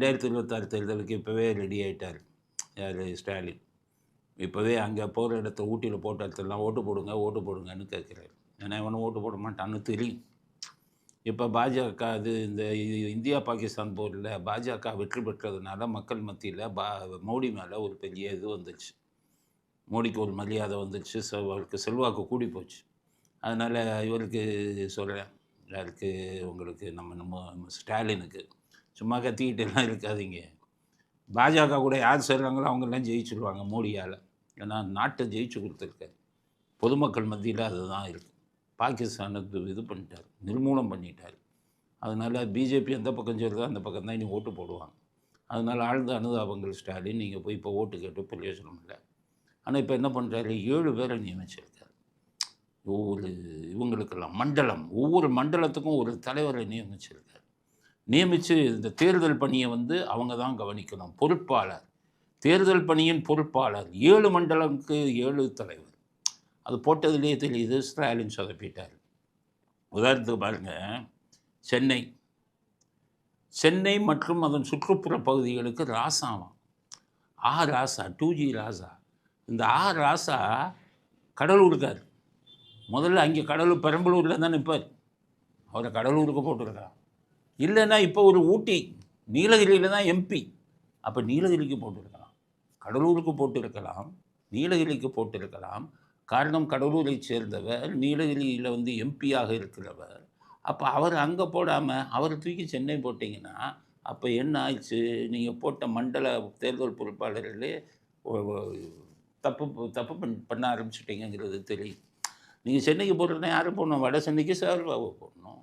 ரெண்டாயிரத்தி இருபத்தாறு தேர்தலுக்கு இப்போவே ரெடி ஆகிட்டார் யார்? ஸ்டாலின். இப்போவே அங்கே போகிற இடத்த ஊட்டியில் போட்ட இடத்துலலாம் ஓட்டு போடுங்க ஓட்டு போடுங்கன்னு கேட்குறாரு ஏன்னா இவனும் ஓட்டு போட மாட்டான்னு தெரியும். இப்போ பாஜக இது இந்த இந்தியா பாகிஸ்தான் போரில் பாஜக வெற்றி பெற்றதுனால மக்கள் மத்தியில் பா மோடி மேலே ஒரு பெரிய இது வந்துச்சு மோடிக்கு ஒரு மரியாதை வந்துச்சு அவருக்கு செல்வாக்கு கூடி போச்சு. அதனால் இவருக்கு சொல்கிறேன் யாருக்கு? உங்களுக்கு நம்ம நம்ம ஸ்டாலினுக்கு. சும்மா கத்திக்கிட்டெல்லாம் இருக்காதீங்க. பாஜக கூட யார் செய்கிறாங்களோ அவங்கெல்லாம் ஜெயிச்சிருவாங்க மோடியால். ஏன்னா நாட்டை ஜெயிச்சு கொடுத்துருக்காரு. பொதுமக்கள் மத்தியில் அதுதான் இருக்குது பாகிஸ்தானுக்கு இது- இது பண்ணிட்டார். நிர்மூலம் பண்ணிட்டார். அதனால் பிஜேபி எந்த பக்கம் சொல்லுதோ அந்த பக்கம் தான் இனி ஓட்டு போடுவாங்க. அதனால் ஆழ்ந்த அனுதாபங்கள் ஸ்டாலின் நீங்கள் போய் இப்போ ஓட்டு கேட்டு பிரயோஜனம் இல்லை ஆனால் இப்போ என்ன பண்ணுறாரு ஏழு பேரை நியமிச்சிருக்காரு. ஒவ்வொரு இவங்களுக்கெல்லாம் மண்டலம். ஒவ்வொரு மண்டலத்துக்கும் ஒரு தலைவரை நியமிச்சிருக்காரு. நியமித்து இந்த தேர்தல் பணியை வந்து அவங்க தான் கவனிக்கணும். பொறுப்பாளர். தேர்தல் பணியின் பொறுப்பாளர். ஏழு மண்டலம்க்கு ஏழு தலைவர். அது போட்டதுலேயே தெரியுது ஸ்டாலின் சொதப்பிட்டார். உதாரணத்துக்கு பாருங்கள் சென்னை. சென்னை மற்றும் அதன் சுற்றுப்புற பகுதிகளுக்கு ராசாவாம் ஆ ராசா டூ ஜி ராசா. இந்த ஆ ராசா கடலூருக்கார். முதல்ல அங்கே கடலூர் பெரம்பலூரில் தான் நிற்பார் அவரை கடலூருக்கு போட்டிருக்கான். இல்லைன்னா இப்போ ஒரு ஊட்டி நீலகிரியில் தான் எம்பி அப்போ நீலகிரிக்கு போட்டிருக்கலாம். கடலூருக்கு போட்டிருக்கலாம். நீலகிரிக்கு போட்டிருக்கலாம். காரணம் கடலூரை சேர்ந்தவர் நீலகிரியில் வந்து எம்பியாக இருக்கிறவர். அப்போ அவர் அங்கே போடாமல் அவரை தூக்கி சென்னை போட்டிங்கன்னா அப்போ என்ன ஆயிடுச்சு? நீங்கள் போட்ட மண்டல தேர்தல் பொறுப்பாளர்களே தப்பு தப்பு பண் பண்ண ஆரம்பிச்சிட்டிங்கிறது தெரியும். நீங்கள் சென்னைக்கு போடுறதுனா யாரும் போடணும்? வட சென்னைக்கு சேர்பாபு போடணும்.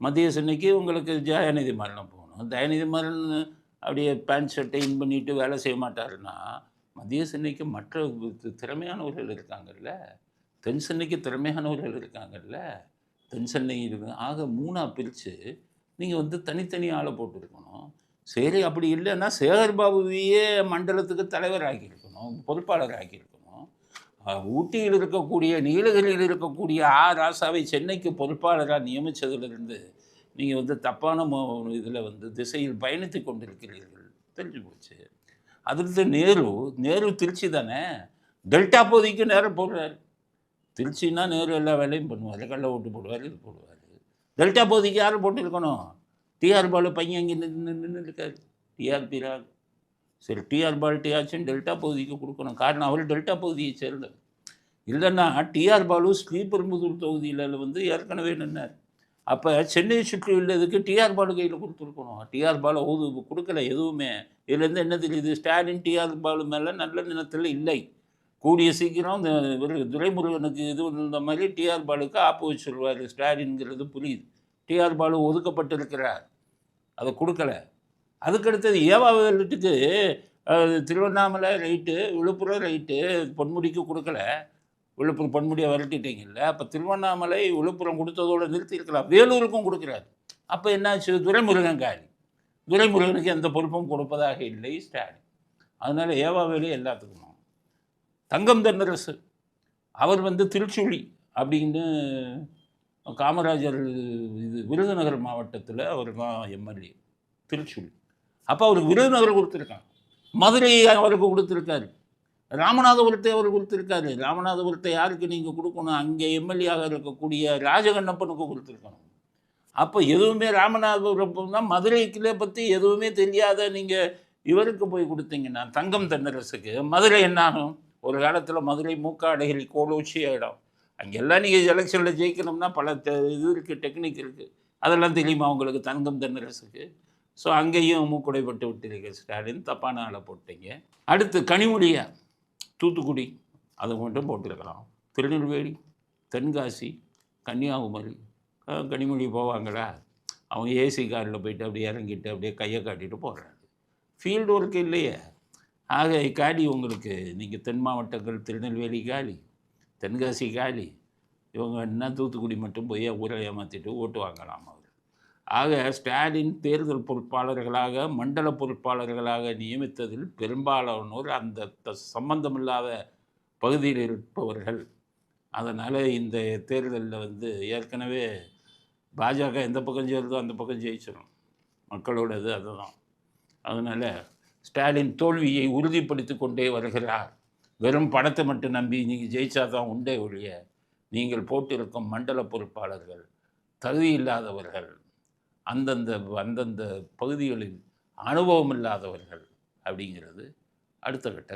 மத்திய சென்னைக்கு உங்களுக்கு ஜெயநிதி மரணம் போகணும். தயாநிதி மாறன் அப்படியே பேண்ட் ஷர்ட்டை இன் பண்ணிட்டு வேலை செய்ய மாட்டாருன்னா மத்திய சென்னைக்கு மற்ற திறமையானவர்கள் இருக்காங்கல்ல? தென் சென்னைக்கு திறமையானவர்கள் இருக்காங்கல்ல? தென் சென்னை ஆக மூணாக பிரித்து நீங்கள் வந்து தனித்தனி ஆளை போட்டுருக்கணும். சரி அப்படி இல்லைன்னா சேகர் பாபுவையே மண்டலத்துக்கு தலைவர் ஆக்கியிருக்கணும் பொறுப்பாளர் ஆக்கியிருக்கணும். ஊட்டியில் இருக்கக்கூடிய நீலகிரியில் இருக்கக்கூடிய ஆ ராசாவை சென்னைக்கு பொறுப்பாளராக நியமித்ததிலிருந்து நீங்கள் வந்து தப்பான இதில் வந்து திசையில் பயணித்து கொண்டிருக்கிறீர்கள். தெரிஞ்சு போச்சு. அதிலிருந்து நேரு நேரு திருச்சி தானே? டெல்டா பகுதிக்கு நேரம் போடுறாரு திருச்சின்னா நேரு எல்லா வேலையும் பண்ணுவார் கள்ள ஓட்டு போடுவார் இது போடுவார். டெல்டா பகுதிக்கு யாரும் போட்டிருக்கணும்? டிஆர் பாலு பையன் அங்கே நின்று நின்று இருக்கார் டிஆர்பி ராகு சரி டிஆர் பால்ட்டியாச்சும் டெல்டா பகுதிக்கு கொடுக்கணும். காரணம் அவர் டெல்டா பகுதியை சேர்ந்தவர். இல்லைன்னா டிஆர் பாலு ஸ்ரீபெரும்புதூர் தொகுதியில் வந்து ஏற்கனவே நின்னார். அப்போ சென்னை சுற்றி உள்ளதுக்கு டிஆர் பாலு கையில் கொடுத்துருக்கணும். டிஆர் பாலு ஊது கொடுக்கல எதுவுமே. இதுலேருந்து என்ன தெரியுது? ஸ்டாலின் டிஆர் பாலு மேலே நல்ல நிலத்தில் இல்லை. கூடிய சீக்கிரம் இந்த துரைமுருகனுக்கு இது இந்த மாதிரி டிஆர் பாலுக்கு ஆப்பு வச்சுருவார் ஸ்டாலின்ங்கிறது புரியுது. டிஆர் பாலு ஒதுக்கப்பட்டிருக்கிறார். அதை கொடுக்கல. அதுக்கடுத்தது ஏவாவதுக்கு திருவண்ணாமலை ரைட்டு விழுப்புரம் ரைட்டு பொன்முடிக்கு கொடுக்கல. விழுப்புரம் பொன்முடியை விரட்டிட்டீங்கல்ல அப்போ திருவண்ணாமலை விழுப்புரம் கொடுத்ததோடு நிறுத்தியிருக்கலாம். வேலூருக்கும் கொடுக்குறாரு. அப்போ என்னாச்சு? துரைமுருகன் காலி துரைமுருகனுக்கு எந்த பொறுப்பும் கொடுப்பதாக இல்லை ஸ்டாலின். அதனால் ஏவாவேலு எல்லாத்துக்கும்? தங்கம் தென்னரசு. அவர் வந்து திருச்சுழி அப்படின்னு காமராஜர் இது விருதுநகர் மாவட்டத்தில் அவர் தான் எம்எல்ஏ. திருச்சுழி. அப்போ அவருக்கு விருதுநகர் கொடுத்துருக்காங்க. மதுரை அவருக்கு கொடுத்துருக்காரு. ராமநாதபுரத்தை அவர் கொடுத்துருக்காரு. ராமநாதபுரத்தை யாருக்கு நீங்கள் கொடுக்கணும்? அங்கே எம்எல்ஏயாக இருக்கக்கூடிய ராஜகண்ணப்பனுக்கு கொடுத்துருக்கணும். அப்போ எதுவுமே ராமநாதபுரம் தான் மதுரைக்குள்ளே பற்றி எதுவுமே தெரியாத நீங்கள் இவருக்கு போய் கொடுத்தீங்கன்னா தங்கம் தென்னரசுக்கு மதுரை என்னாகும் ஒரு காலத்தில் மதுரை மூக்காடைகள் கோலோச்சி இடம் அங்கெல்லாம் நீங்கள் எலெக்ஷனில் ஜெயிக்கணும்னா பல இது இருக்குது டெக்னிக் இருக்குது அதெல்லாம் தெரியுமா உங்களுக்கு தங்கம் தென்னரசுக்கு? ஸோ அங்கேயும் மூக்குடைப்பட்டு விட்டீர்கள் ஸ்டாலின். தப்பான ஆளை போட்டீங்க. அடுத்து கனிமொழியா தூத்துக்குடி அதை மட்டும் போட்டிருக்கலாம். திருநெல்வேலி தென்காசி கன்னியாகுமரி கனிமொழி போவாங்களா? அவங்க ஏசி காரில் போயிட்டு அப்படியே இறங்கிட்டு அப்படியே கையை காட்டிட்டு போகிறாங்க ஃபீல்டு ஒர்க் இல்லையே. ஆக காலி உங்களுக்கு. நீங்கள் தென் மாவட்டங்கள் திருநெல்வேலி காலி தென்காசி காலி. இவங்க என்ன தூத்துக்குடி மட்டும் போய் ஊரை ஏமாற்றிட்டு ஓட்டு வாங்கலாம்? ஆக ஸ்டாலின் தேர்தல் பொறுப்பாளர்களாக மண்டல பொறுப்பாளர்களாக நியமித்ததில் பெரும்பாலானோர் அந்த த- சம்பந்தமில்லாத பகுதியில் இருப்பவர்கள். அதனால் இந்த தேர்தலில் வந்து ஏற்கனவே பாஜக எந்த பக்கம் சேருதோ அந்த பக்கம் ஜெயிச்சிடும் மக்களோடது அதுதான். அதனால் ஸ்டாலின் தோல்வியை உறுதிப்படுத்தி கொண்டே வருகிறார். வெறும் படத்தை மட்டும் நம்பி நீங்கள் ஜெயிச்சா தான் உண்டே ஒழிய நீங்கள் போட்டிருக்கும் மண்டல பொறுப்பாளர்கள் தகுதி இல்லாதவர்கள் அந்தந்த அந்தந்த பகுதிகளில் அனுபவம் இல்லாதவர்கள் அப்படிங்கிறது அடுத்த கட்ட